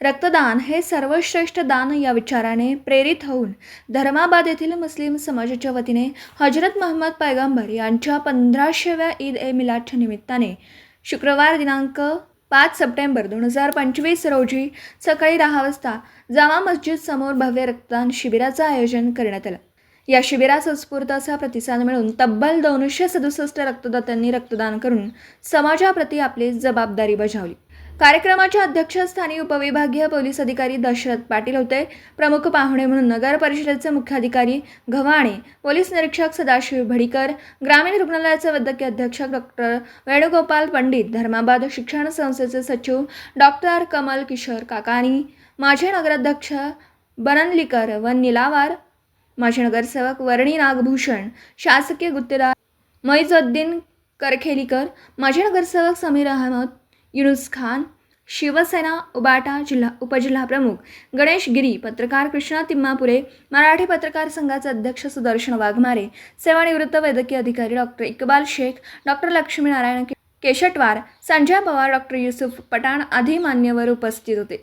रक्तदान हे सर्वश्रेष्ठ दान या विचाराने प्रेरित होऊन धर्माबाद येथील मुस्लिम समाजाच्या वतीने हजरत महम्मद पैगंबर यांच्या पंधराशेव्या ईद ए मिलादच्या निमित्ताने शुक्रवार दिनांक पाच सप्टेंबर दोन हजार पंचवीस रोजी सकाळी दहा वाजता जामा मस्जिद समोर भव्य रक्तदान शिबिराचं आयोजन करण्यात आलं. या शिबिरास उत्स्फूर्त असा प्रतिसाद मिळून तब्बल दोनशे सदुसष्ट रक्तदात्यांनी रक्तदान करून समाजाप्रती आपली जबाबदारी बजावली. कार्यक्रमाच्या अध्यक्षस्थानी उपविभागीय पोलीस अधिकारी दशरथ पाटील होते. प्रमुख पाहुणे म्हणून नगर परिषदेचे मुख्याधिकारी घवाणे पोलीस निरीक्षक सदाशिव भडीकर ग्रामीण रुग्णालयाचे वैद्यकीय अध्यक्ष डॉक्टर वेणुगोपाल पंडित धर्माबाद शिक्षण संस्थेचे सचिव डॉक्टर कमल किशोर काकानी माजी नगराध्यक्ष बननलीकर व निलावार माजी नगरसेवक वर्णी नागभूषण शासकीय गुत्तेदार मैजुद्दीन करखेलीकर माजी नगरसेवक समीर अहमद युनुस खान शिवसेना उबाटा जिल्हा उपजिल्हाप्रमुख गणेश गिरी पत्रकार कृष्णा तिम्मापुरे मराठी पत्रकार संघाचे अध्यक्ष सुदर्शन वाघमारे सेवानिवृत्त वैद्यकीय अधिकारी doctor Iqbal Shaikh doctor Laxminarayan Keshatwar Sanjay Pawar doctor Yusuf Pathan आदी मान्यवर उपस्थित होते.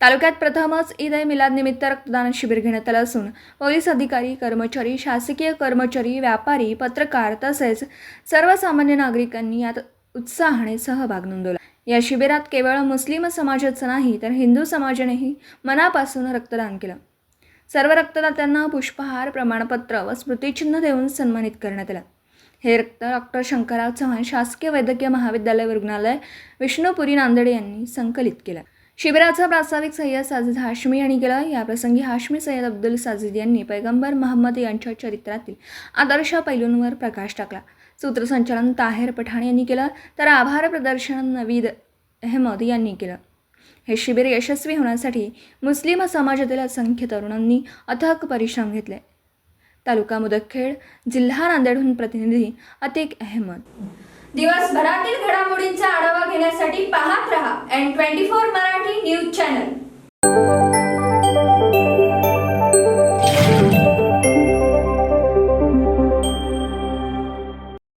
तालुक्यात प्रथमच ईद ए मिलादनिमित्त रक्तदान शिबिर घेण्यात आलं असून पोलीस अधिकारी कर्मचारी शासकीय कर्मचारी व्यापारी पत्रकार तसेच सर्वसामान्य नागरिकांनी यात उत्साहाने सहभाग नोंदवला. या शिबिरात केवळ मुस्लिम समाजाचं नाही तर हिंदू समाजानेही मनापासून रक्तदान केलं. सर्व रक्तदात्यांना पुष्पहार प्रमाणपत्र व स्मृतिचिन्ह देऊन सन्मानित करण्यात आलं. हे रक्त डॉक्टर शंकरराव चव्हाण शासकीय वैद्यकीय महाविद्यालय रुग्णालय विष्णुपुरी नांदेडे यांनी संकलित केलं. शिबिराचा प्रास्ताविक सय्यद साजिद हाशमी यांनी केला. याप्रसंगी हाशमी सय्यद अब्दुल साजिद यांनी पैगंबर महम्मद यांच्या चरित्रातील आदर्श पैलूंवर प्रकाश टाकला. सूत्रसंचालन ताहेर पठाण यांनी केलं. तर आभार प्रदर्शन नवीद अहमद यांनी केलं. हे शिबिर यशस्वी होण्यासाठी मुस्लिम समाजातील असंख्य तरुणांनी अथक परिश्रम घेतले. तालुका मुदखेड जिल्हा नांदेडहून प्रतिनिधी अतिक अहमद. दिवसभरातील घडामोडींचा आढावा घेण्यासाठी पाहत रहा N twenty four Marathi news